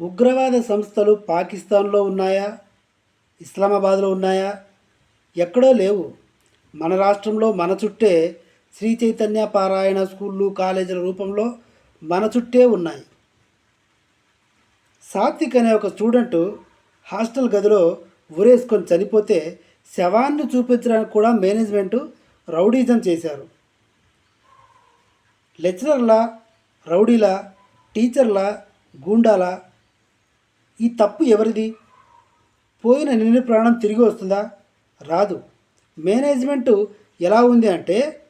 ఉగ్రవాద సంస్థలు పాకిస్తాన్లో ఉన్నాయా? ఇస్లామాబాద్లో ఉన్నాయా? ఎక్కడో లేవు. మన రాష్ట్రంలో మన చుట్టే శ్రీ చైతన్య పారాయణ స్కూళ్ళు కాలేజీల రూపంలో మన చుట్టే ఉన్నాయి. సాత్విక్ అనే ఒక స్టూడెంట్ హాస్టల్ గదిలో ఊరేసుకొని చనిపోతే శవాన్ని చూపించడానికి కూడా మేనేజ్మెంట్ రౌడీజం చేశారు. లెక్చరర్ల రౌడీల టీచర్ల గూండాల ఈ తప్పు ఎవరిది? పోయిన నిన్ను ప్రాణం తిరిగి వస్తుందా? రాదు. మేనేజ్మెంటు ఎలా ఉంది అంటే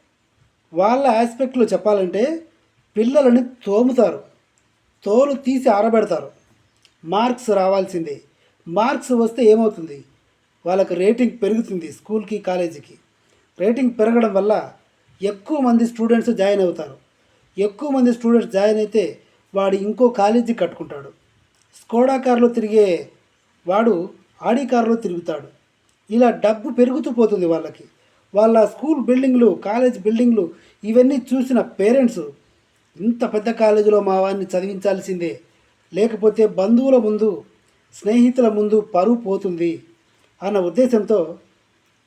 వాళ్ళ ఆస్పెక్ట్లో చెప్పాలంటే పిల్లలని తోముతారు. తోలు తీసి ఆరబెడతారు. మార్క్స్ రావాల్సిందే. మార్క్స్ వస్తే ఏమవుతుంది? వాళ్ళకి రేటింగ్ పెరుగుతుంది స్కూల్కి కాలేజీకి. రేటింగ్ పెరగడం వల్ల ఎక్కువ మంది స్టూడెంట్స్ జాయిన్ అవుతారు. ఎక్కువ మంది స్టూడెంట్స్ జాయిన్ అయితే వాడు ఇంకో కాలేజీ కట్టుకుంటాడు. స్కోడా కారులో తిరిగే వాడు ఆడి కారులో తిరుగుతాడు. ఇలా డబ్బు పెరుగుతూ పోతుంది వాళ్ళకి. వాళ్ళ స్కూల్ బిల్డింగ్లు కాలేజ్ బిల్డింగ్లు ఇవన్నీ చూసిన పేరెంట్స్ ఇంత పెద్ద కాలేజీలో మా వాడిని చదివించాల్సిందే. లేకపోతే బంధువుల ముందు స్నేహితుల ముందు పరువు పోతుంది అన్న ఉద్దేశంతో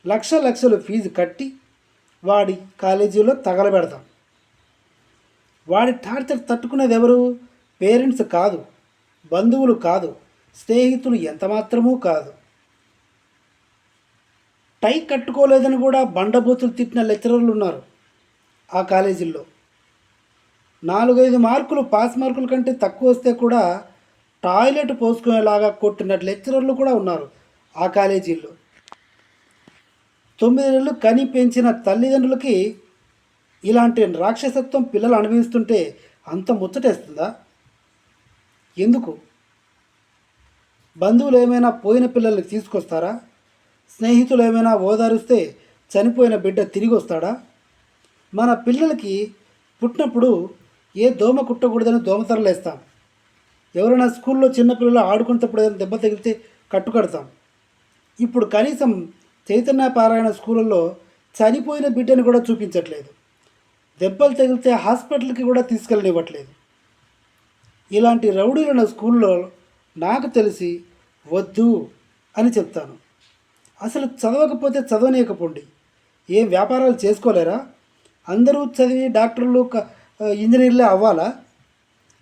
లక్ష లక్షలు ఫీజు కట్టి వాడి కాలేజీలో తగలబెడతాం. వాడి టార్చర్ తట్టుకునేది ఎవరు? పేరెంట్స్ కాదు. బంధువులు కాదు స్నేహితులు ఎంతమాత్రమూ కాదు. టై కట్టుకోలేదని కూడా బండబూతులు తిట్టిన లెక్చరర్లు ఉన్నారు ఆ కాలేజీల్లో. నాలుగైదు మార్కులు పాస్ మార్కుల కంటే తక్కువ వస్తే కూడా టాయిలెట్ పోసుకునేలాగా కొట్టిన లెక్చరర్లు కూడా ఉన్నారు ఆ కాలేజీల్లో. తొమ్మిది నెలలు కని పెంచిన తల్లిదండ్రులకి ఇలాంటి రాక్షసత్వం పిల్లలు అనుభవిస్తుంటే అంత ముచ్చటేస్తుందా? ఎందుకు? బంధువులు ఏమైనా పోయిన పిల్లల్ని తీసుకొస్తారా? స్నేహితులు ఏమైనా ఓదారుస్తే చనిపోయిన బిడ్డ తిరిగి వస్తాడా? మన పిల్లలకి పుట్టినప్పుడు ఏ దోమ కుట్టకూడదని దోమతరలేస్తాం ఎవరైనా స్కూల్లో చిన్నపిల్లలు ఆడుకునేటప్పుడు ఏదైనా దెబ్బ తగిలితే కట్టుకడతాం. ఇప్పుడు కనీసం చైతన్య పారాయణ స్కూళ్ళల్లో చనిపోయిన బిడ్డని కూడా చూపించట్లేదు. దెబ్బలు తగిలితే హాస్పిటల్కి కూడా తీసుకెళ్ళనివ్వట్లేదు. ఇలాంటి రౌడీలను స్కూల్లో నాకు తెలిసి వద్దు అని చెప్తాను. అసలు చదవకపోతే చదవనీయకపోండి. ఏం వ్యాపారాలు చేసుకోలేరా? అందరూ చదివి డాక్టర్లు ఇంజనీర్లే అవ్వాలా?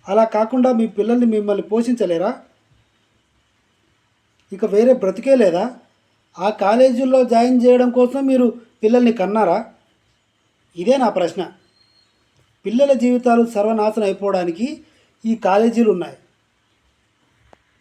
అలా కాకుండా మీ పిల్లల్ని మిమ్మల్ని పోషించలేరా? ఇక వేరే బ్రతికే లేదా? ఆ కాలేజీల్లో జాయిన్ చేయడం కోసం మీరు పిల్లల్ని కన్నారా? ఇదే నా ప్రశ్న. పిల్లల జీవితాలు సర్వనాశనం అయిపోవడానికి ఈ కాలేజీలు ఉన్నాయి.